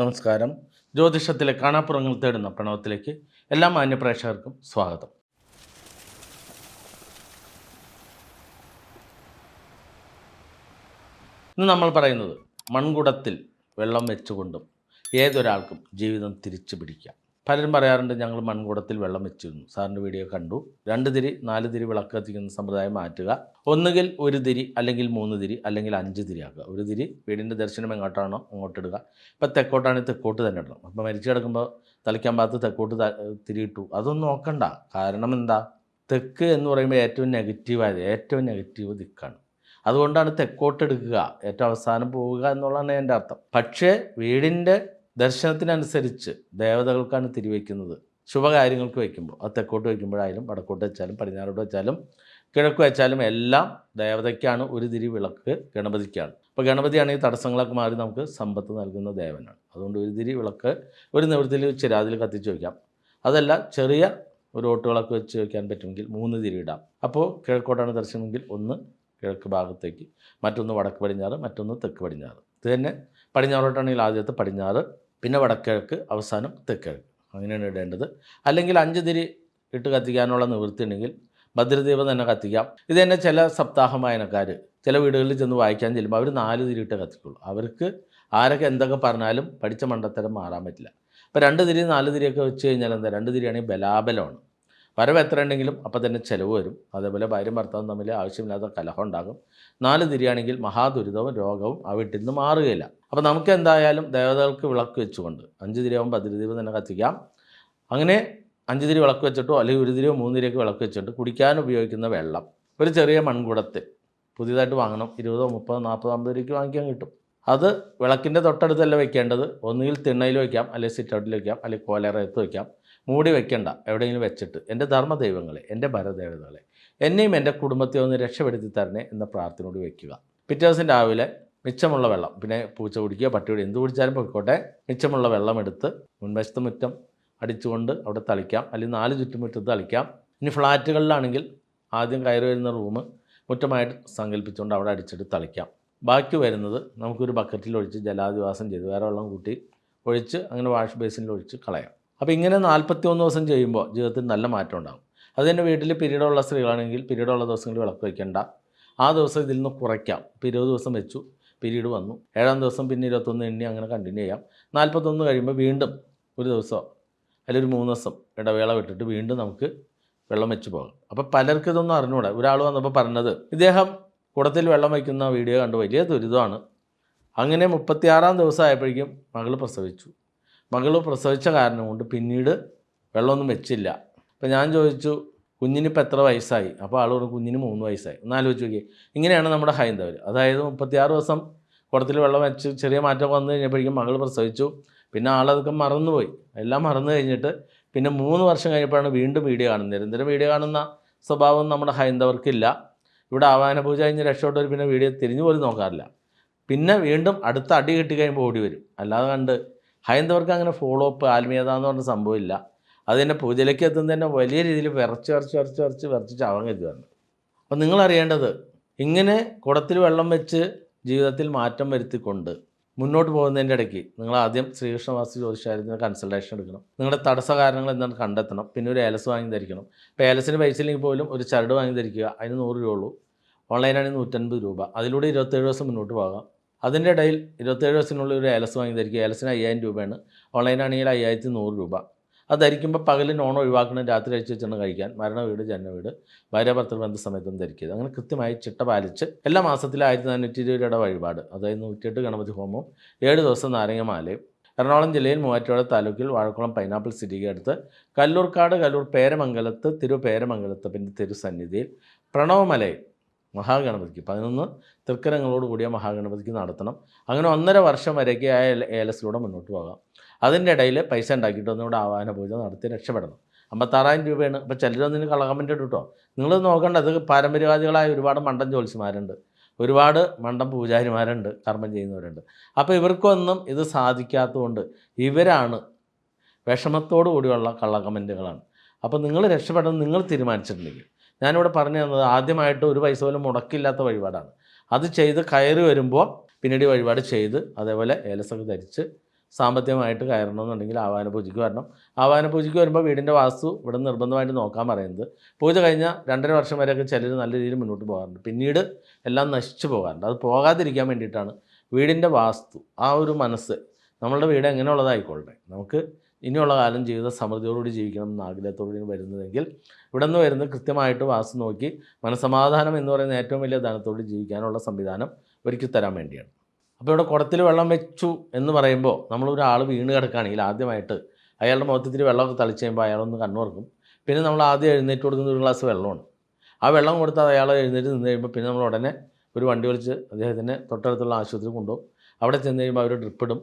നമസ്കാരം. ജ്യോതിഷത്തിലെ കാണാപ്പുറങ്ങൾ തേടുന്ന പ്രണവത്തിലേക്ക് എല്ലാ മാന്യപ്രേക്ഷകർക്കും സ്വാഗതം. ഇന്ന് നമ്മൾ പറയുന്നത് മൺകുടത്തിൽ വെള്ളം വെച്ചുകൊണ്ടും ഏതൊരാൾക്കും ജീവിതം തിരിച്ചു പിടിക്കാം. പലരും പറയാറുണ്ട് ഞങ്ങൾ മൺകുടത്തിൽ വെള്ളം വെച്ചിരുന്നു. സാറിന്റെ വീഡിയോ കണ്ടു. രണ്ട് തിരി നാല് തിരി വിളക്ക് കത്തിക്കുന്ന സമ്പ്രദായം മാറ്റുക. ഒന്നുകിൽ ഒരു തിരി അല്ലെങ്കിൽ മൂന്ന് തിരി അല്ലെങ്കിൽ അഞ്ച് തിരി ആക്കുക. ഒരു തിരി വീടിന്റെ ദർശനം എങ്ങോട്ടാണോ അങ്ങോട്ട് ഇടുക. ഇപ്പം തെക്കോട്ടാണെങ്കിൽ തെക്കോട്ട് തന്നെ ഇടണം. അപ്പം മരിച്ചു കിടക്കുമ്പോൾ തളിക്കാൻ ഭാഗത്ത് തെക്കോട്ട് തിരിയിട്ടു അതൊന്നും നോക്കണ്ട. കാരണം എന്താ? തെക്ക് എന്ന് പറയുമ്പോൾ ഏറ്റവും നെഗറ്റീവായത് ഏറ്റവും നെഗറ്റീവ് ദിക്കാണ്. അതുകൊണ്ടാണ് തെക്കോട്ട് എടുക്കുക. ഏറ്റവും അവസാനം പോവുക എന്നുള്ളതാണ് എന്റെ അർത്ഥം. പക്ഷേ വീടിന്റെ ദർശനത്തിനനുസരിച്ച് ദേവതകൾക്കാണ് തിരിവെക്കുന്നത്. ശുഭകാര്യങ്ങൾക്ക് വയ്ക്കുമ്പോൾ അത് തെക്കോട്ട് വയ്ക്കുമ്പോഴായാലും വടക്കോട്ട് വെച്ചാലും പടിഞ്ഞാറോട്ട് വെച്ചാലും കിഴക്ക് വെച്ചാലും എല്ലാം ദേവതയ്ക്കാണ് ഒരു തിരി വിളക്ക് ഗണപതിക്കാണ്. അപ്പോൾ ഗണപതിയാണെങ്കിൽ തടസ്സങ്ങളൊക്കെ മാറി നമുക്ക് സമ്പത്ത് നൽകുന്ന ദേവനാണ്. അതുകൊണ്ട് ഒരു തിരി വിളക്ക് ഒരു നിവൃത്തിയിൽ ചിരാതിൽ കത്തിച്ച് വയ്ക്കാം. അതല്ല ചെറിയ ഒരു ഓട്ടുകളൊക്കെ വെച്ച് വയ്ക്കാൻ പറ്റുമെങ്കിൽ മൂന്ന് തിരി ഇടാം അപ്പോൾ കിഴക്കോട്ടാണ് ദർശനമെങ്കിൽ ഒന്ന് കിഴക്ക് ഭാഗത്തേക്ക് മറ്റൊന്ന് വടക്ക് പടിഞ്ഞാറ് മറ്റൊന്ന് തെക്ക് പടിഞ്ഞാറ്. ഇത് തന്നെ പടിഞ്ഞാറോട്ടാണെങ്കിൽ ആദ്യത്തെ പടിഞ്ഞാറ് പിന്നെ വടക്കിഴക്ക് അവസാനം തെക്കിഴക്ക് അങ്ങനെയാണ് ഇടേണ്ടത്. അല്ലെങ്കിൽ അഞ്ച് തിരി ഇട്ട് കത്തിക്കാനുള്ള നിവൃത്തി ഉണ്ടെങ്കിൽ ഭദ്രദീപം തന്നെ കത്തിക്കാം. ഇത് തന്നെ ചില സപ്താഹ വായനക്കാർ ചില വീടുകളിൽ ചെന്ന് വായിക്കാൻ ചെല്ലുമ്പോൾ അവർ നാല് തിരി ഇട്ട് കത്തിക്കുള്ളൂ. അവർക്ക് ആരൊക്കെ എന്തൊക്കെ പറഞ്ഞാലും പഠിച്ച മണ്ടത്തരം മാറാൻ പറ്റില്ല. അപ്പോൾ രണ്ട് തിരി നാല് തിരിയൊക്കെ വെച്ച് കഴിഞ്ഞാൽ എന്താ? രണ്ട് തിരിയാണെങ്കിൽ ബലാബലമാണ്. വരവ് എത്ര ഉണ്ടെങ്കിലും അപ്പോൾ തന്നെ ചിലവ് വരും. അതേപോലെ ഭാര്യയും ഭർത്താവും തമ്മിൽ ആവശ്യമില്ലാത്ത കലഹം ഉണ്ടാകും. നാല് തിരിയാണെങ്കിൽ മഹാദുരിതവും രോഗവും ആ വീട്ടിൽ നിന്ന് മാറുകയില്ല. അപ്പോൾ നമുക്ക് എന്തായാലും ദേവതകൾക്ക് വിളക്ക് വെച്ചുകൊണ്ട് അഞ്ച് തിരിയാവുമ്പോൾ അതിരി ദീപം തന്നെ കത്തിക്കാം. അങ്ങനെ അഞ്ച് തിരി വിളക്ക് വെച്ചിട്ടോ അല്ലെങ്കിൽ ഒരു തിരിയോ മൂന്ന് തിരിയൊക്കെ വിളക്ക് വെച്ചിട്ട് കുടിക്കാൻ ഉപയോഗിക്കുന്ന വെള്ളം. ഒരു ചെറിയ മൺകുടത്തിൽ പുതിയതായിട്ട് വാങ്ങണം. ഇരുപതോ മുപ്പതോ നാൽപ്പതോ അമ്പത് രൂപയ്ക്ക് വാങ്ങിക്കാൻ കിട്ടും. അത് വിളക്കിന്റെ തൊട്ടടുത്തല്ല വെക്കേണ്ടത്. ഒന്നുകിൽ തിണ്ണയിൽ വയ്ക്കാം അല്ലെങ്കിൽ സിറ്റൗട്ടിൽ വയ്ക്കാം അല്ലെങ്കിൽ കോലറയത്ത് വയ്ക്കാം മൂടി വെക്കണ്ട. എവിടെയെങ്കിലും വെച്ചിട്ട്. എന്റെ ധർമ്മദൈവങ്ങളെ എന്റെ ഭരദേവതകളെ എന്നെയും എന്റെ കുടുംബത്തെ ഒന്ന് രക്ഷപ്പെടുത്തി തരണേ എന്ന പ്രാർത്ഥനയോട് വയ്ക്കുക പിറ്റേ ദിവസം രാവിലെ മിച്ചമുള്ള വെള്ളം. പിന്നെ പൂച്ച കുടിക്കുക പട്ടി കുടിക്കുകയോ എന്ത് കുടിച്ചാലും പൊയ്ക്കോട്ടെ. മിച്ചമുള്ള വെള്ളം എടുത്ത് മുൻവശത്ത് മുറ്റം അടിച്ചുകൊണ്ട് അവിടെ തളിക്കാം. അല്ലെങ്കിൽ നാല് ചുറ്റുമുറ്റത്ത് തളിക്കാം. ഇനി ഫ്ലാറ്റുകളിലാണെങ്കിൽ ആദ്യം കയറി വരുന്ന റൂം മുറ്റമായിട്ട് സങ്കല്പിച്ചുകൊണ്ട് അവിടെ അടിച്ചിട്ട് തളിക്കാം. ബാക്കി വരുന്നത് നമുക്കൊരു ബക്കറ്റിൽ ഒഴിച്ച് ജലാധിവാസം ചെയ്ത് വേറെ വെള്ളം കൂട്ടി ഒഴിച്ച് അങ്ങനെ വാഷ് ബേസിനിൽ ഒഴിച്ച് കളയാം. അപ്പോൾ ഇങ്ങനെ നാൽപ്പത്തി ഒന്ന് ദിവസം ചെയ്യുമ്പോൾ ജീവിതത്തിൽ നല്ല മാറ്റം ഉണ്ടാകും. അത് തന്നെ വീട്ടിൽ പിരീഡുള്ള സ്ത്രീകളാണെങ്കിൽ പിരീഡുള്ള ദിവസങ്ങളിൽ വിളക്ക് വയ്ക്കേണ്ട. ആ ദിവസം ഇതിൽ നിന്ന് കുറയ്ക്കാം. ഇപ്പോൾ ഇരുപത് ദിവസം വെച്ചു. പീരീഡ് വന്നു. ഏഴാം ദിവസം പിന്നെ ഇരുപത്തൊന്ന് എണ്ണി അങ്ങനെ കണ്ടിന്യൂ ചെയ്യാം. നാൽപ്പത്തൊന്ന് കഴിയുമ്പോൾ വീണ്ടും ഒരു ദിവസം അല്ലെങ്കിൽ ഒരു മൂന്ന് ദിവസം ഇടവേള വിട്ടിട്ട് വീണ്ടും നമുക്ക് വെള്ളം വെച്ച് പോകാം. അപ്പോൾ പലർക്കും ഇതൊന്നും അറിഞ്ഞുകൂടാ ഒരാൾ വന്നപ്പോൾ പറഞ്ഞത് ഇദ്ദേഹം കുടത്തിൽ വെള്ളം വയ്ക്കുന്ന വീഡിയോ കണ്ട് വലിയ ദുരിതമാണ്. അങ്ങനെ മുപ്പത്തിയാറാം ദിവസം ആയപ്പോഴേക്കും മകൾ പ്രസവിച്ചു. മകൾ പ്രസവിച്ച കാരണം കൊണ്ട് പിന്നീട് വെള്ളമൊന്നും വെച്ചില്ല. അപ്പോൾ ഞാൻ ചോദിച്ചു കുഞ്ഞിനിപ്പോൾ എത്ര വയസ്സായി? അപ്പോൾ ആൾ പറഞ്ഞു കുഞ്ഞിന് മൂന്ന് വയസ്സായി. ഒന്ന് ആലോചിച്ച് നോക്കിയേ. ഇങ്ങനെയാണ് നമ്മുടെ ഹൈന്ദവർ. അതായത് മുപ്പത്തിയാറ് ദിവസം കുടത്തിൽ വെള്ളം വെച്ച് ചെറിയ മാറ്റം വന്നു കഴിഞ്ഞപ്പോഴേക്കും മകൾ പ്രസവിച്ചു. പിന്നെ ആളതൊക്കെ മറന്നുപോയി. എല്ലാം മറന്നു കഴിഞ്ഞിട്ട് പിന്നെ മൂന്ന് വർഷം കഴിഞ്ഞപ്പോഴാണ് വീണ്ടും വീഡിയോ കാണുന്നത്. നിരന്തരം വീഡിയോ കാണുന്ന സ്വഭാവം നമ്മുടെ ഹൈന്ദവർക്കില്ല. ഇവിടെ ആവാന പൂജ കഴിഞ്ഞ് രക്ഷപ്പെട്ടവർ പിന്നെ വീഡിയോ തിരിഞ്ഞു പോലും നോക്കാറില്ല. പിന്നെ വീണ്ടും അടുത്ത അടി കിട്ടി കഴിയുമ്പോൾ ഓടി വരും. അല്ലാതെ കണ്ട് ഹൈന്ദവർക്ക് അങ്ങനെ ഫോളോ അപ്പ് ആത്മീയത എന്ന് പറഞ്ഞ സംഭവമില്ല അത് തന്നെ പൂജയിലേക്ക് എത്തുന്നത് തന്നെ വലിയ രീതിയിൽ വിറച്ച് വിറച്ച് വിറച്ച് വിറച്ച് വിറച്ച് ചാവാൻ കരുതുകയാണ് അപ്പം നിങ്ങളറിയേണ്ടത് ഇങ്ങനെ കുടത്തിൽ വെള്ളം വെച്ച് ജീവിതത്തിൽ മാറ്റം വരുത്തിക്കൊണ്ട് മുന്നോട്ട് പോകുന്നതിന്റെ ഇടയ്ക്ക് നിങ്ങൾ ആദ്യം ശ്രീകൃഷ്ണവാസി ജ്യോതിഷാരത്തിന് കൺസൾട്ടേഷൻ എടുക്കണം. നിങ്ങളുടെ തടസ്സ കാരണങ്ങൾ എന്താണ് കണ്ടെത്തണം. പിന്നെ ഒരു ഏലസ് വാങ്ങി ധരിക്കണം. ഇപ്പോൾ ഏലസിന് പൈസ ഇല്ലെങ്കിൽ പോലും ഒരു ചരട് വാങ്ങി ധരിക്കുക അതിന് നൂറ് രൂപ ഉള്ളൂ. ഓൺലൈനാണെങ്കിൽ നൂറ്റൻപത് രൂപ. അതിലൂടെ ഇരുപത്തേഴ് ദിവസം മുന്നോട്ട് പോകാം. അതിന്റെ ഇടയിൽ ഇരുപത്തേഴ് ദിവസത്തിനുള്ളിൽ ഒരു ഏലസ് വാങ്ങി ധരിക്കുക. ഏലസിന് അയ്യായിരം രൂപയാണ്. ഓൺലൈനാണെങ്കിൽ അയ്യായിരത്തി നൂറ് രൂപ. അത് ധരിക്കുമ്പോൾ പകൽ നോൺ ഒഴിവാക്കണം രാത്രി കഴിച്ച് വെച്ചാണ് കഴിക്കാൻ. മരണ വീട് ജന്മ വീട് ഭാര്യ ഭർത്തൃ ബന്ധ സമയത്തും ധരിക്കരുത് അങ്ങനെ കൃത്യമായി ചിട്ട പാലിച്ച് എല്ലാ മാസത്തിലും ആയിരത്തി നാനൂറ്റി ഇരുപത് രൂപയുടെ വഴിപാട്. അതായത് നൂറ്റിയെട്ട് ഗണപതി ഹോമവും ഏഴ് ദിവസം നാരങ്ങമാലയും എറണാകുളം ജില്ലയിൽ മൂവാറ്റുപുഴ താലൂക്കിൽ വാഴക്കുളം പൈനാപ്പിൾ സിറ്റിക്ക് അടുത്ത് കല്ലൂർക്കാട് കല്ലൂർ പേരമംഗലത്ത് തിരു പേരമംഗലത്ത് പിന്നെ തിരുസന്നിധിയിൽ പ്രണവമലയിൽ മഹാഗണപതിക്ക് പതിനൊന്ന് തൃക്കരങ്ങളോട് കൂടിയ മഹാഗണപതിക്ക് നടത്തണം. അങ്ങനെ ഒന്നര വർഷം വരയ്ക്ക് ആ ഏല- ഏലസിലൂടെ മുന്നോട്ട് പോകാം. അതിന്റെ ഇടയിൽ പൈസ ഉണ്ടാക്കിയിട്ട് ഒന്നുകൂടെ ആവാന പൂജ നടത്തി രക്ഷപ്പെടണം. അമ്പത്താറായിരം രൂപയാണ്. അപ്പോൾ ചിലരൊന്നിന് കളകമെന്റ് കിട്ടോ. നിങ്ങൾ നോക്കണ്ട അത് പാരമ്പര്യവാദികളായ ഒരുപാട് മണ്ടൻ ജോലിസിമാരുണ്ട് ഒരുപാട് മണ്ടൻ പൂജാരിമാരുണ്ട് കർമ്മം ചെയ്യുന്നവരുണ്ട്. അപ്പോൾ ഇവർക്കൊന്നും ഇത് സാധിക്കാത്തതുകൊണ്ട് ഇവരാണ് വിഷമത്തോടു കൂടിയുള്ള കള്ളക്കമന്റുകളാണ് അപ്പോൾ നിങ്ങൾ രക്ഷപ്പെടാൻ നിങ്ങൾ തീരുമാനിച്ചിട്ടുണ്ടെങ്കിൽ. ഞാനിവിടെ പറഞ്ഞു തന്നത് ആദ്യമായിട്ട് ഒരു പൈസ പോലും മുടക്കില്ലാത്ത വഴിപാടാണ്. അത് ചെയ്ത് കയറി വരുമ്പോൾ പിന്നീട് വഴിപാട് ചെയ്ത് അതേപോലെ ഏലസൊക്കെ ധരിച്ച് സാമ്പത്തികമായിട്ട് കയറണമെന്നുണ്ടെങ്കിൽ ആവാന പൂജയ്ക്ക് വരണം. ആവാന പൂജയ്ക്ക് വരുമ്പോൾ വീടിന്റെ വാസ്തു ഇവിടെ നിർബന്ധമായിട്ട് നോക്കാൻ പറയുന്നത്. പൂജ കഴിഞ്ഞാൽ രണ്ടര വർഷം വരെയൊക്കെ ചിലർ നല്ല രീതിയിൽ മുന്നോട്ട് പോകാറുണ്ട്. പിന്നീട് എല്ലാം നശിച്ചു പോകാറുണ്ട്. അത് പോകാതിരിക്കാൻ വേണ്ടിയിട്ടാണ് വീടിന്റെ വാസ്തു ആ ഒരു മനസ്സ് നമ്മളുടെ വീട് എങ്ങനെയുള്ളതായിക്കൊള്ളട്ടെ നമുക്ക് ഇനിയുള്ള കാലം ജീവിത സമൃദ്ധിയോടുകൂടി ജീവിക്കണം എന്ന ആഗ്രഹത്തോടുകൂടി വരുന്നതെങ്കിൽ ഇവിടെ നിന്ന് വരുന്ന കൃത്യമായിട്ട് വാസ്തു നോക്കി മനസമാധാനം എന്ന് പറയുന്ന ഏറ്റവും വലിയ ധനത്തോട് ജീവിക്കാനുള്ള സംവിധാനം ഒരുക്കി തരാൻ വേണ്ടിയാണ്. അപ്പോൾ ഇവിടെ കുടത്തിൽ വെള്ളം വെച്ചു എന്ന് പറയുമ്പോൾ നമ്മളൊരാൾ വീണ് കിടക്കുകയാണെങ്കിൽ ആദ്യമായിട്ട് അയാളുടെ മുഖത്തിരി വെള്ളമൊക്കെ തളിച്ച് കഴിയുമ്പോൾ അയാളൊന്ന് കണ്ണുറക്കും പിന്നെ നമ്മൾ ആദ്യം എഴുന്നേറ്റ് കൊടുക്കുന്ന ഒരു ഗ്ലാസ് വെള്ളമാണ്. ആ വെള്ളം കൊടുത്താൽ അയാൾ എഴുന്നേറ്റ് നിന്ന് കഴിയുമ്പോൾ പിന്നെ നമ്മൾ ഉടനെ ഒരു വണ്ടി വിളിച്ച് അദ്ദേഹത്തിനെ തൊട്ടടുത്തുള്ള ആശുപത്രി കൊണ്ടുപോകും. അവിടെ ചെന്ന് കഴിയുമ്പോൾ അവർ ഡ്രിപ്പ് ഇടും.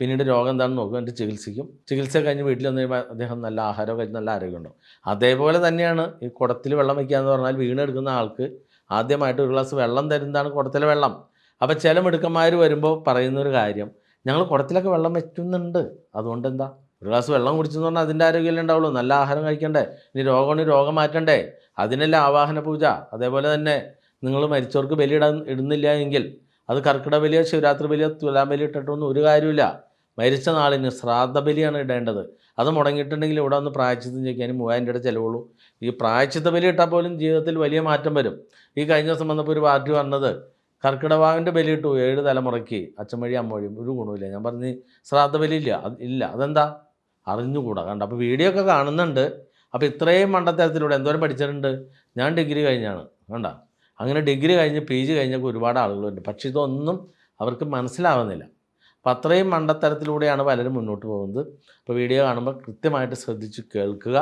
പിന്നീട് രോഗം എന്താണെന്ന് നോക്കും എന്നിട്ട് ചികിത്സിക്കും. ചികിത്സ കഴിഞ്ഞ് വീട്ടിൽ വന്ന് കഴിയുമ്പോൾ അദ്ദേഹം നല്ല ആഹാരം കഴിച്ച് നല്ല ആരോഗ്യമുണ്ടാവും അതേപോലെ തന്നെയാണ് ഈ കുടത്തിൽ വെള്ളം വയ്ക്കുക എന്ന് പറഞ്ഞാൽ വീണെടുക്കുന്ന ആൾക്ക് ആദ്യമായിട്ട് ഒരു ഗ്ലാസ് വെള്ളം തരുന്നതാണ് കുടത്തിലെ വെള്ളം. അപ്പോൾ ചില മിടുക്കന്മാർ വരുമ്പോൾ പറയുന്നൊരു കാര്യം ഞങ്ങൾ കുടത്തിലൊക്കെ വെള്ളം വെക്കുന്നുണ്ട് അതുകൊണ്ട് എന്താ ഒരു ഗ്ലാസ് വെള്ളം കുടിച്ചെന്ന് പറഞ്ഞാൽ അതിന്റെ ആരോഗ്യമല്ലേ ഉണ്ടാവുള്ളൂ. നല്ല ആഹാരം കഴിക്കണ്ടേ. ഇനി രോഗമാണെങ്കിൽ രോഗം മാറ്റണ്ടേ. അതിനല്ല ആവാഹന പൂജ. അതേപോലെ തന്നെ നിങ്ങൾ മരിച്ചവർക്ക് ബലിയിടാൻ ഇടുന്നില്ല എങ്കിൽ അത് കർക്കിട ബലിയോ ശിവരാത്രി ബലിയോ തുലാം ബലി ഇട്ടിട്ടൊന്നും ഒരു കാര്യമില്ല മരിച്ച നാളിന് ശ്രാദ്ധ ബലിയാണ് ഇടേണ്ടത്. അത് മുടങ്ങിയിട്ടുണ്ടെങ്കിൽ ഇവിടെ ഒന്ന് പ്രായച്ചിത്തം ചോദിക്കാനും മൂവായിരം രൂപയുടെ ചിലവുള്ളൂ. ഈ പ്രായച്ചിത്ത ബലി ഇട്ടാൽ പോലും ജീവിതത്തിൽ വലിയ മാറ്റം വരും. ഈ കഴിഞ്ഞ ദിവസം വന്നപ്പോൾ ഒരു പാർട്ടി പറഞ്ഞത് കർക്കിടവാവിന്റെ ബലി ഇട്ടു ഏഴ് തലമുറയ്ക്ക് അച്ഛൻ വഴി അമ്മ വഴിയും ഒരു ഗുണമില്ല ഞാൻ പറഞ്ഞ് ശ്രാദ്ധ ഇല്ല അത് ഇല്ല. അതെന്താ? അറിഞ്ഞുകൂടാ. കണ്ട? അപ്പോൾ വീഡിയോ ഒക്കെ കാണുന്നുണ്ട്. അപ്പോൾ ഇത്രയും മണ്ടത്തരത്തിലൂടെ എന്തോരം പഠിച്ചിട്ടുണ്ട്? ഞാൻ ഡിഗ്രി കഴിഞ്ഞാണ്. കണ്ട? അങ്ങനെ ഡിഗ്രി കഴിഞ്ഞ് പി ജി കഴിഞ്ഞൊക്കെ ഒരുപാട് ആളുകളുണ്ട്. പക്ഷേ ഇതൊന്നും അവർക്ക് മനസ്സിലാവുന്നില്ല. അപ്പോൾ അത്രയും മണ്ടത്തരത്തിലൂടെയാണ് പലരും മുന്നോട്ട് പോകുന്നത്. അപ്പോൾ വീഡിയോ കാണുമ്പോൾ കൃത്യമായിട്ട് ശ്രദ്ധിച്ച് കേൾക്കുക.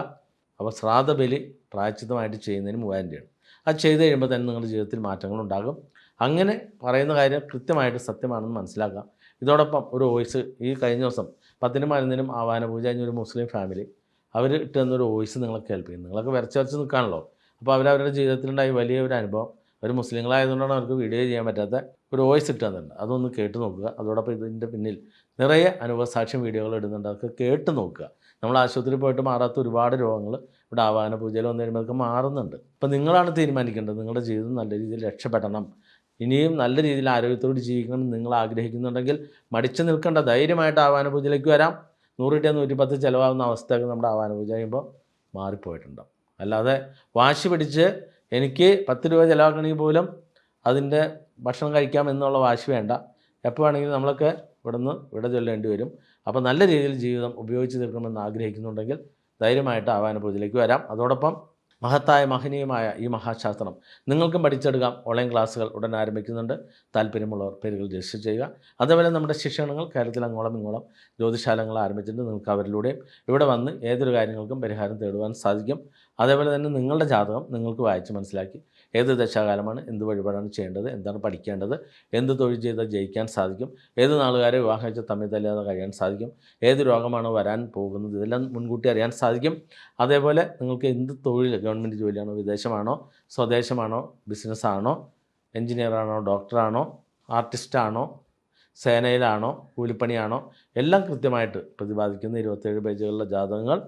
അപ്പോൾ ശ്രാദ്ധബലി പ്രായച്ചിത്തമായിട്ട് ചെയ്യുന്നതിന് മൂവായിരം രൂപയാണ്. അത് ചെയ്ത് കഴിയുമ്പോൾ തന്നെ നിങ്ങളുടെ ജീവിതത്തിൽ മാറ്റങ്ങൾ ഉണ്ടാകും അങ്ങനെ പറയുന്ന കാര്യം കൃത്യമായിട്ട് സത്യമാണെന്ന് മനസ്സിലാക്കാം. ഇതോടൊപ്പം ഒരു വോയിസ് ഈ കഴിഞ്ഞ ദിവസം പത്തിനും പതിനൊന്നിനും ആവാന പൂജ കഴിഞ്ഞൊരു മുസ്ലിം ഫാമിലി അവർ ഇട്ട് തന്നൊരു വോയിസ് നിങ്ങളെ കേൾപ്പിക്കും നിങ്ങളൊക്കെ വരച്ച് വരച്ച് നിൽക്കാണല്ലോ. അപ്പോൾ അവരവരുടെ ജീവിതത്തിലുണ്ടായി വലിയ ഒരു അനുഭവം ഒരു മുസ്ലിങ്ങളായതുകൊണ്ടാണ് അവർക്ക് വീഡിയോ ചെയ്യാൻ പറ്റാത്ത ഒരു വോയിസ് ഇട്ട് തന്നിട്ടുണ്ട്. അതൊന്ന് കേട്ട് നോക്കുക. അതോടൊപ്പം ഇതിന്റെ പിന്നിൽ നിറയെ അനുഭവസാക്ഷ്യം വീഡിയോകൾ ഇടുന്നുണ്ട്. അതൊക്കെ കേട്ട് നോക്കുക. നമ്മൾ ആശുപത്രിയിൽ പോയിട്ട് മാറാത്ത ഒരുപാട് രോഗങ്ങൾ ഇവിടെ ആവാന പൂജയിൽ വന്നു കഴിയുമ്പോൾ മാറുന്നുണ്ട്. അപ്പം നിങ്ങളാണ് തീരുമാനിക്കേണ്ടത്. നിങ്ങളുടെ ജീവിതം നല്ല രീതിയിൽ രക്ഷപ്പെടണം. ഇനിയും നല്ല രീതിയിൽ ആരോഗ്യത്തോട് ജീവിക്കണം നിങ്ങൾ ആഗ്രഹിക്കുന്നുണ്ടെങ്കിൽ മടിച്ചു നിൽക്കേണ്ട. ധൈര്യമായിട്ട് ആവാന വരാം. നൂറിട്ട് നൂറ്റി നൂറ്റിപ്പത്ത് ചിലവാകുന്ന അവസ്ഥയൊക്കെ നമ്മുടെ ആവാന പൂജ ചെയ്യുമ്പോൾ മാറിപ്പോയിട്ടുണ്ടാവും അല്ലാതെ വാശി പിടിച്ച് എനിക്ക് പത്ത് രൂപ ചിലവാക്കണമെങ്കിൽ പോലും അതിന്റെ ഭക്ഷണം കഴിക്കാം എന്നുള്ള വാശി വേണ്ട. എപ്പോൾ വേണമെങ്കിലും നമ്മളൊക്കെ ഇവിടുന്ന് ഇവിടെ ചൊല്ലേണ്ടി വരും. അപ്പോൾ നല്ല രീതിയിൽ ജീവിതം ഉപയോഗിച്ച് തീർക്കണമെന്ന് ആഗ്രഹിക്കുന്നുണ്ടെങ്കിൽ ധൈര്യമായിട്ട് ആവാന പൂജയിലേക്ക് വരാം. അതോടൊപ്പം മഹത്തായ മഹനീയമായ ഈ മഹാശാസ്ത്രം നിങ്ങൾക്കും പഠിച്ചെടുക്കാം. ഓൺലൈൻ ക്ലാസ്സുകൾ ഉടൻ ആരംഭിക്കുന്നുണ്ട്. താല്പര്യമുള്ളവർ പേരുകൾ രജിസ്റ്റർ ചെയ്യുക. അതേപോലെ നമ്മുടെ ശിക്ഷണങ്ങൾ കേരളത്തിൽ അങ്ങോളം ഇങ്ങോളം ജ്യോതിശാലങ്ങൾ ആരംഭിച്ചിട്ടുണ്ട്. നിങ്ങൾക്ക് അവരിലൂടെയും ഇവിടെ വന്ന് ഏതൊരു കാര്യങ്ങൾക്കും പരിഹാരം തേടുവാൻ സാധിക്കും. അതേപോലെ തന്നെ നിങ്ങളുടെ ജാതകം നിങ്ങൾക്ക് വായിച്ച് മനസ്സിലാക്കി ഏത് ദശാകാലമാണ് എന്ത് വഴിപാടാണ് ചെയ്യേണ്ടത് എന്താണ് പഠിക്കേണ്ടത് എന്ത് തൊഴിൽ ചെയ്താൽ ജയിക്കാൻ സാധിക്കും ഏത് നാളുകാരെ വിവാഹം കഴിച്ച തമ്മിൽ തല്ലാതെ കഴിയാൻ സാധിക്കും ഏത് രോഗമാണ് വരാൻ പോകുന്നത് ഇതെല്ലാം മുൻകൂട്ടി അറിയാൻ സാധിക്കും. അതേപോലെ നിങ്ങൾക്ക് എന്ത് തൊഴിൽ ഗവൺമെന്റ് ജോലിയാണോ വിദേശമാണോ സ്വദേശമാണോ ബിസിനസ്സാണോ എൻജിനീയറാണോ ഡോക്ടറാണോ ആർട്ടിസ്റ്റാണോ സേനയിലാണോ കൂലിപ്പണിയാണോ എല്ലാം കൃത്യമായിട്ട് പ്രതിപാദിക്കുന്ന ഇരുപത്തേഴ് പേജുകളിലെ ജാതകങ്ങൾ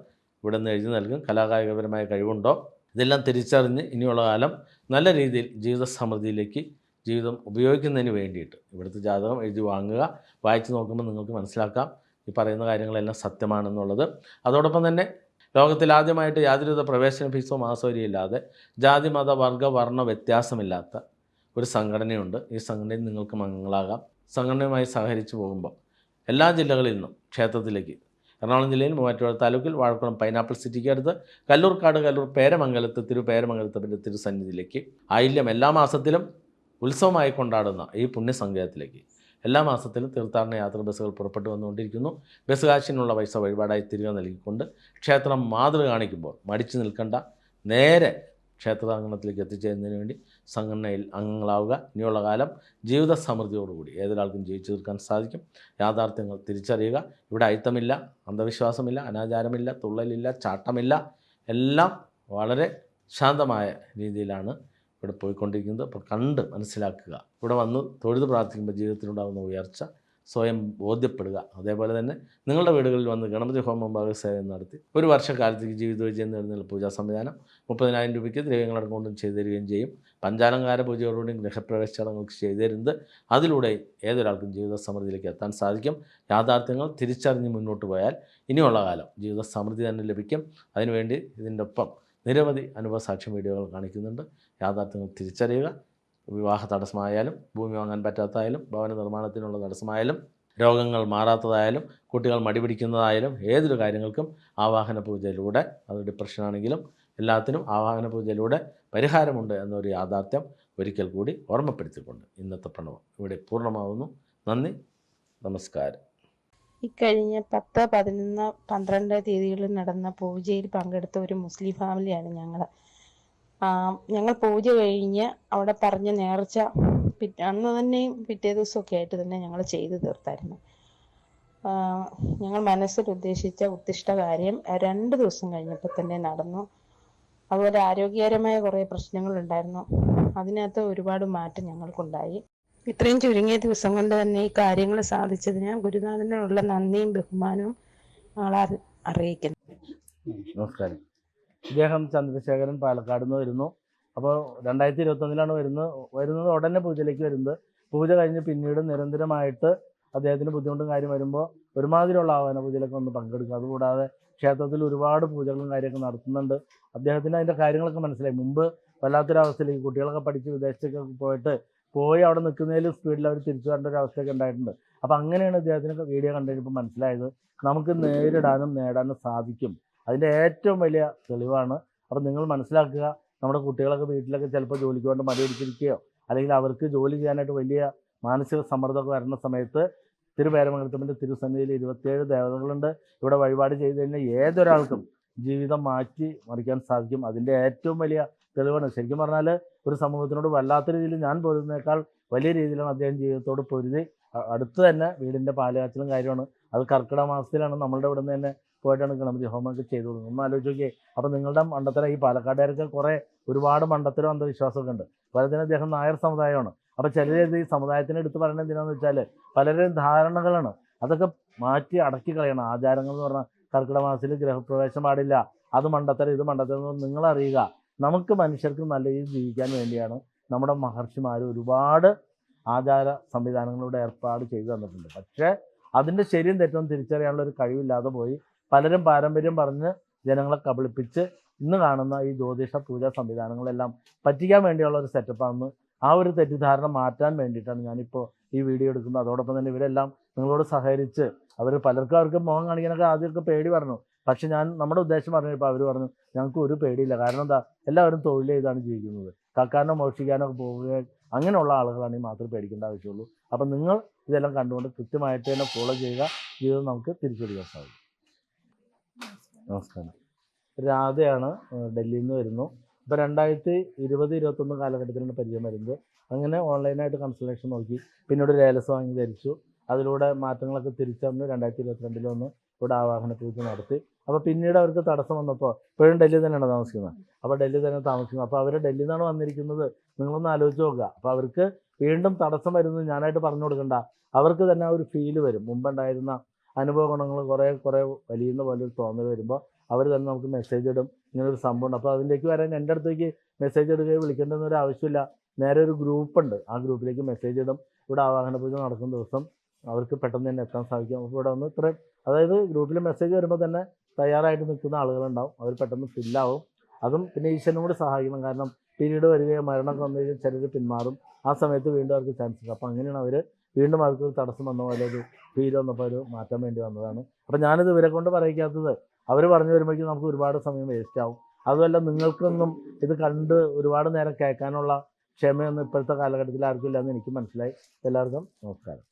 ഇവിടെ നിന്ന് എഴുതി നൽകും. കലാകായികപരമായ കഴിവുണ്ടോ? ഇതെല്ലാം തിരിച്ചറിഞ്ഞ് ഇനിയുള്ള കാലം നല്ല രീതിയിൽ ജീവിത സമൃദ്ധിയിലേക്ക് ജീവിതം ഉപയോഗിക്കുന്നതിന് വേണ്ടിയിട്ട് ഇവിടുത്തെ ജാതകം എഴുതി വാങ്ങുക. വായിച്ച് നോക്കുമ്പോൾ നിങ്ങൾക്ക് മനസ്സിലാക്കാം. ഈ പറയുന്ന കാര്യങ്ങളെല്ലാം സത്യമാണെന്നുള്ളത്. അതോടൊപ്പം തന്നെ ലോകത്തിൽ ആദ്യമായിട്ട് യാതൊരുവിധ പ്രവേശന ഫീസോ മാസവരിയില്ലാതെ ജാതി മത വർഗ വർണ വ്യത്യാസമില്ലാത്ത ഒരു സംഘടനയുണ്ട്. ഈ സംഘടനയിൽ നിങ്ങൾക്ക് അംഗങ്ങളാകാം സംഘടനയുമായി സഹകരിച്ച് പോകുമ്പോൾ എല്ലാ ജില്ലകളിൽ നിന്നും ക്ഷേത്രത്തിലേക്ക് എറണാകുളം ജില്ലയിൽ മൂവാറ്റുപുഴ താലൂക്കിൽ വാഴക്കുളം പൈനാപ്പിൾ സിറ്റിക്ക് അടുത്ത് കല്ലൂർക്കാട് കല്ലൂർ പേരമംഗലത്ത് തിരു തിരുസന്നിധിയിലേക്ക്. ആയില്യം എല്ലാ മാസത്തിലും ഉത്സവമായി കൊണ്ടാടുന്ന ഈ പുണ്യസങ്കേതത്തിലേക്ക്. എല്ലാ മാസത്തിലും തീർത്ഥാടന യാത്ര ബസ്സുകൾ പുറപ്പെട്ടു വന്നുകൊണ്ടിരിക്കുന്നു. ബസ് കാശിനുള്ള പൈസ വഴിപാടായി തിരികെ നൽകിക്കൊണ്ട് ക്ഷേത്രം മാതൃക കാണിക്കുമ്പോൾ മടിച്ചു നിൽക്കേണ്ട. നേരെ ക്ഷേത്രാങ്കണത്തിലേക്ക് എത്തിച്ചേരുന്നതിന് വേണ്ടി സംഘടനയിൽ അംഗങ്ങളാവുക. ഇനിയുള്ള കാലം ജീവിത സമൃദ്ധിയോടുകൂടി ഏതൊരാൾക്കും ജയിച്ചു തീർക്കാൻ സാധിക്കും. യാഥാർത്ഥ്യങ്ങൾ തിരിച്ചറിയുക. ഇവിടെ അയിത്തമില്ല അന്ധവിശ്വാസമില്ല അനാചാരമില്ല തുള്ളലില്ല ചാട്ടമില്ല. എല്ലാം വളരെ ശാന്തമായ രീതിയിലാണ് ഇവിടെ പോയിക്കൊണ്ടിരിക്കുന്നത്. അപ്പോൾ കണ്ട് മനസ്സിലാക്കുക. ഇവിടെ വന്ന് തൊഴുത് പ്രാർത്ഥിക്കുമ്പോൾ ജീവിതത്തിലുണ്ടാകുന്ന ഉയർച്ച സ്വയം ബോധ്യപ്പെടുക. അതേപോലെ തന്നെ നിങ്ങളുടെ വീടുകളിൽ വന്ന് ഗണപതി ഹോമം ഭാഗസേവനം സേവനം നടത്തി ഒരു വർഷക്കാലത്തേക്ക് ജീവിത വിജയം നേടുന്ന പൂജാ സംവിധാനം മുപ്പതിനായിരം രൂപയ്ക്ക് ദ്രവ്യങ്ങളടക്കം കൊണ്ടും ചെയ്തു തരികയും ചെയ്യും. പഞ്ചാലങ്കാര പൂജയോടുകൂടിയും ഗൃഹപ്രവേശ ചടങ്ങുകൾക്ക് ചെയ്തു തരുന്നത് അതിലൂടെ ഏതൊരാൾക്കും ജീവിത സമൃദ്ധിയിലേക്ക് എത്താൻ സാധിക്കും. യാഥാർത്ഥ്യങ്ങൾ തിരിച്ചറിഞ്ഞ് മുന്നോട്ട് പോയാൽ ഇനിയുള്ള കാലം ജീവിത സമൃദ്ധി തന്നെ ലഭിക്കും. അതിനുവേണ്ടി ഇതിന്റെ ഒപ്പം നിരവധി അനുഭവ സാക്ഷ്യം വീഡിയോകൾ കാണിക്കുന്നുണ്ട്. യാഥാർത്ഥ്യങ്ങൾ തിരിച്ചറിയുക. വിവാഹ തടസ്സമായാലും ഭൂമി വാങ്ങാൻ പറ്റാത്തതായാലും ഭവന നിർമ്മാണത്തിനുള്ള തടസ്സമായാലും രോഗങ്ങൾ മാറാത്തതായാലും കുട്ടികൾ മടിപിടിക്കുന്നതായാലും ഏതൊരു കാര്യങ്ങൾക്കും ആവാഹന പൂജയിലൂടെ അത് ഡിപ്രഷനാണെങ്കിലും എല്ലാത്തിനും ആവാഹന പൂജയിലൂടെ പരിഹാരമുണ്ട് എന്നൊരു യാഥാർത്ഥ്യം ഒരിക്കൽ കൂടി ഓർമ്മപ്പെടുത്തിക്കൊണ്ട് ഇന്നത്തെ പ്രണവം ഇവിടെ പൂർണമാവുന്നു. നന്ദി. നമസ്കാരം. ഇക്കഴിഞ്ഞ പത്ത് പതിനൊന്ന് പന്ത്രണ്ട് തീയതികളിൽ നടന്ന പൂജയിൽ പങ്കെടുത്ത ഒരു മുസ്ലിം ഫാമിലിയാണ് ഞങ്ങൾ ഞങ്ങൾ പൂജ കഴിഞ്ഞ് അവിടെ പറഞ്ഞ നേർച്ച അന്ന് തന്നെയും പിറ്റേ ദിവസമൊക്കെ ആയിട്ട് തന്നെ ഞങ്ങൾ ചെയ്തു തീർത്തായിരുന്നു. ഞങ്ങൾ മനസ്സിൽ ഉദ്ദേശിച്ച ഉത്തിഷ്ട കാര്യം രണ്ട് ദിവസം കഴിഞ്ഞപ്പോൾ തന്നെ നടന്നു. അതുപോലെ ആരോഗ്യകരമായ കുറേ പ്രശ്നങ്ങളുണ്ടായിരുന്നു അതിനകത്ത് ഒരുപാട് മാറ്റം ഞങ്ങൾക്കുണ്ടായി. ഇത്രയും ചുരുങ്ങിയ ദിവസം കൊണ്ട് തന്നെ ഈ കാര്യങ്ങൾ സാധിച്ചതിന് ഗുരുനാഥനോടുള്ള നന്ദിയും ബഹുമാനവും ഞങ്ങൾ അറിയിക്കുന്നു. നമസ്കാരം. ഇദ്ദേഹം ചന്ദ്രശേഖരൻ പാലക്കാട് നിന്ന് വരുന്നു. അപ്പോൾ രണ്ടായിരത്തി ഇരുപത്തൊന്നിലാണ് വരുന്നത്. വരുന്നത് ഉടനെ പൂജയിലേക്ക് വരുന്നത്. പൂജ കഴിഞ്ഞ് പിന്നീട് നിരന്തരമായിട്ട് അദ്ദേഹത്തിന് ബുദ്ധിമുട്ടും കാര്യം വരുമ്പോൾ ഒരുമാതിരിയുള്ള ആഹ്വാന പൂജയിലൊക്കെ ഒന്ന് പങ്കെടുക്കുക അതുകൂടാതെ ക്ഷേത്രത്തിൽ ഒരുപാട് പൂജകളും കാര്യമൊക്കെ നടത്തുന്നുണ്ട്. അദ്ദേഹത്തിന് അതിന്റെ കാര്യങ്ങളൊക്കെ മനസ്സിലായി. മുമ്പ് വല്ലാത്തൊരവസ്ഥയിലേക്ക് കുട്ടികളൊക്കെ പഠിച്ച് വിദേശത്തൊക്കെ പോയിട്ട് പോയി അവിടെ നിൽക്കുന്നതിലും സ്പീഡിൽ അവർ തിരിച്ചു വരേണ്ട ഒരു അവസ്ഥയൊക്കെ ഉണ്ടായിട്ടുണ്ട്. അപ്പോൾ അങ്ങനെയാണ് അദ്ദേഹത്തിനൊക്കെ വീഡിയോ കണ്ടു കഴിഞ്ഞപ്പോൾ മനസ്സിലായത്. നമുക്ക് നേരിടാനും നേടാനും സാധിക്കും. അതിന്റെ ഏറ്റവും വലിയ തെളിവാണ്. അപ്പം നിങ്ങൾ മനസ്സിലാക്കുക നമ്മുടെ കുട്ടികളൊക്കെ വീട്ടിലൊക്കെ ചിലപ്പോൾ ജോലിക്ക് കൊണ്ട് മടിപിടിച്ചിരിക്കുകയോ അല്ലെങ്കിൽ അവർക്ക് ജോലി ചെയ്യാനായിട്ട് വലിയ മാനസിക സമ്മർദ്ദമൊക്കെ വരുന്ന സമയത്ത് തിരുവേരമംഗലത്തിന്റെ തിരുസന്നിധിയിൽ ഇരുപത്തിയേഴ് ദേവതകളുണ്ട്. ഇവിടെ വഴിപാട് ചെയ്ത് കഴിഞ്ഞാൽ ഏതൊരാൾക്കും ജീവിതം മാറ്റി മറിക്കാൻ സാധിക്കും. അതിന്റെ ഏറ്റവും വലിയ തെളിവാണ്. ശരിക്കും പറഞ്ഞാൽ ഒരു സമൂഹത്തിനോട് വല്ലാത്ത രീതിയിൽ ഞാൻ പൊരുന്നേക്കാൾ വലിയ രീതിയിലാണ് അദ്ദേഹം ജീവിതത്തോട് പൊരുതി. അടുത്ത് തന്നെ വീടിന്റെ പാലുകാച്ചിലും കാര്യമാണ്. അത് കർക്കിടക മാസത്തിലാണ്. നമ്മളുടെ ഇവിടെ നിന്ന് തന്നെ പോയിട്ടാണ് ഗണപതി ഹോമമൊക്കെ ചെയ്തു കൊടുക്കുന്നത്. ഒന്ന് ആലോചിച്ച് നോക്കിയേ. അപ്പോൾ നിങ്ങളുടെ മണ്ഡലത്തിലെ ഈ പാലക്കാട്ടുകാർക്ക് കുറേ ഒരുപാട് മണ്ഡലത്തിലും അന്ധവിശ്വാസമൊക്കെ ഉണ്ട്. പലതിനും അദ്ദേഹം നായർ സമുദായമാണ്. അപ്പോൾ ചിലർ ഈ സമുദായത്തിനെ എടുത്ത് പറയുന്നത് എന്തിനാന്ന് വെച്ചാൽ പലരും ധാരണകളാണ്. അതൊക്കെ മാറ്റി അടക്കി കളയണം. ആചാരങ്ങൾ എന്ന് പറഞ്ഞാൽ കർക്കിടക മാസത്തിൽ ഗ്രഹപ്രവേശം പാടില്ല. അത് മണ്ടത്തരം ഇത് മണ്ടത്തരം നിങ്ങൾ അറിയുക. നമുക്ക് മനുഷ്യർക്ക് നല്ല രീതിയിൽ ജീവിക്കാൻ വേണ്ടിയാണ് നമ്മുടെ മഹർഷിമാർ ഒരുപാട് ആചാര സംവിധാനങ്ങളുടെ ഏർപ്പാട് ചെയ്തു തന്നിട്ടുണ്ട്. പക്ഷേ അതിന്റെ ശരിയും തെറ്റും തിരിച്ചറിയാനുള്ള ഒരു കഴിവില്ലാതെ പോയി പലരും പാരമ്പര്യം പറഞ്ഞ് ജനങ്ങളെ കബളിപ്പിച്ച് ഇന്ന് കാണുന്ന ഈ ജ്യോതിഷ പൂജാ സംവിധാനങ്ങളെല്ലാം പറ്റിക്കാൻ വേണ്ടിയുള്ള ഒരു സെറ്റപ്പാണെന്ന് ആ ഒരു തെറ്റിദ്ധാരണ മാറ്റാൻ വേണ്ടിയിട്ടാണ് ഞാനിപ്പോൾ ഈ വീഡിയോ എടുക്കുന്നത്. അതോടൊപ്പം തന്നെ ഇവരെല്ലാം നിങ്ങളോട് സഹകരിച്ച് അവർ പലർക്കും അവർക്ക് മുഖം കാണിക്കാനൊക്കെ ആദ്യമൊക്കെ പേടി പറഞ്ഞു. പക്ഷെ ഞാൻ നമ്മുടെ ഉദ്ദേശം പറഞ്ഞപ്പോൾ അവർ പറഞ്ഞു ഞങ്ങൾക്ക് ഒരു പേടിയില്ല. കാരണം എന്താ? എല്ലാവരും തൊഴിൽ ചെയ്താണ് ജീവിക്കുന്നത്. കക്കാനോ മോഷിക്കാനോ പോവുക അങ്ങനെയുള്ള ആളുകളാണെങ്കിൽ മാത്രമേ പേടിക്കേണ്ട ആവശ്യമുള്ളൂ. അപ്പം നിങ്ങൾ ഇതെല്ലാം കണ്ടുകൊണ്ട് കൃത്യമായിട്ട് തന്നെ ഫോളോ ചെയ്യുക. ജീവിതം നമുക്ക് തിരിച്ചെടുക്കാൻ സാധിക്കും. നമസ്കാരം. രാധയാണ് ഡൽഹിയിൽ നിന്ന് വരുന്നു. ഇപ്പോൾ രണ്ടായിരത്തി ഇരുപത് ഇരുപത്തൊന്ന് കാലഘട്ടത്തിലാണ് പരിചയം വരുന്നത്. അങ്ങനെ ഓൺലൈനായിട്ട് കൺസൾട്ടേഷൻ നോക്കി പിന്നീട് ഒരു ഏലസ് വാങ്ങി ധരിച്ചു. അതിലൂടെ മാറ്റങ്ങളൊക്കെ തിരിച്ചറിഞ്ഞ് രണ്ടായിരത്തി ഇരുപത്തിരണ്ടിൽ വന്ന് ഇവിടെ ആവാഹന പൂജ നടത്തി. അപ്പോൾ പിന്നീട് അവർക്ക് തടസ്സം വന്നപ്പോൾ ഇപ്പോഴും ഡൽഹി തന്നെയാണ് താമസിക്കുന്നത്? അപ്പോൾ ഡൽഹി തന്നെ താമസിക്കുന്നത് അപ്പോൾ അവർ ഡൽഹിയിൽ നിന്നാണ് വന്നിരിക്കുന്നത്. നിങ്ങളൊന്ന് ആലോചിച്ച് നോക്കുക. അപ്പോൾ അവർക്ക് വീണ്ടും തടസ്സം വരുന്നത് ഞാനായിട്ട് പറഞ്ഞു കൊടുക്കണ്ട. അവർക്ക് തന്നെ ആ ഒരു ഫീൽ വരും. മുമ്പുണ്ടായിരുന്ന അനുഭവ ഗുണങ്ങൾ കുറേ കുറേ വലിയുന്ന പോലെ ഒരു തോന്നൽ വരുമ്പോൾ അവർ തന്നെ നമുക്ക് മെസ്സേജ് ഇടും. ഇങ്ങനൊരു സംഭവം അപ്പോൾ അതിലേക്ക് വരാൻ എന്റെ അടുത്തേക്ക് മെസ്സേജ് ഇടുകയോ വിളിക്കേണ്ടെന്ന് ഒരു ആവശ്യമില്ല. നേരെ ഒരു ഗ്രൂപ്പ് ഉണ്ട്. ആ ഗ്രൂപ്പിലേക്ക് മെസ്സേജ് ഇടും. ഇവിടെ ആവാഹന പൂജ നടക്കുന്ന ദിവസം അവർക്ക് പെട്ടെന്ന് തന്നെ എത്താൻ സാധിക്കും. അപ്പോൾ ഇവിടെ വന്ന് ഇത്രയും അതായത് ഗ്രൂപ്പിൽ മെസ്സേജ് വരുമ്പോൾ തന്നെ തയ്യാറായിട്ട് നിൽക്കുന്ന ആളുകളുണ്ടാവും. അവർ പെട്ടെന്ന് ഫില്ലാവും അതും പിന്നെ ഈശ്വരനും കൂടി സഹായിക്കണം. കാരണം പീരീഡ് വരികയോ മരണമൊക്കെ വന്നു കഴിഞ്ഞാൽ ചിലർ പിന്മാറും. ആ സമയത്ത് വീണ്ടും അവർക്ക് ചാൻസ് ഉണ്ട്. അപ്പോൾ അങ്ങനെയാണ് അവർ വീണ്ടും ഒരു തടസ്സം വന്ന പോലെ ഒരു ഫീൽ വന്നപ്പോൾ ഒരു മാറ്റാൻ വേണ്ടി വന്നതാണ്. അപ്പം ഞാനിത് ഇവരെ കൊണ്ട് പറയിക്കാത്തത് അവർ പറഞ്ഞു വരുമ്പോഴേക്കും നമുക്ക് ഒരുപാട് സമയം വേസ്റ്റ് ആവും. അതുമല്ല നിങ്ങൾക്കൊന്നും ഇത് കണ്ട് ഒരുപാട് നേരം കേൾക്കാനുള്ള ക്ഷമയൊന്നും ഇപ്പോഴത്തെ കാലഘട്ടത്തിൽ ആർക്കും ഇല്ലാന്ന് എനിക്ക് മനസ്സിലായി. എല്ലാവർക്കും നമസ്കാരം.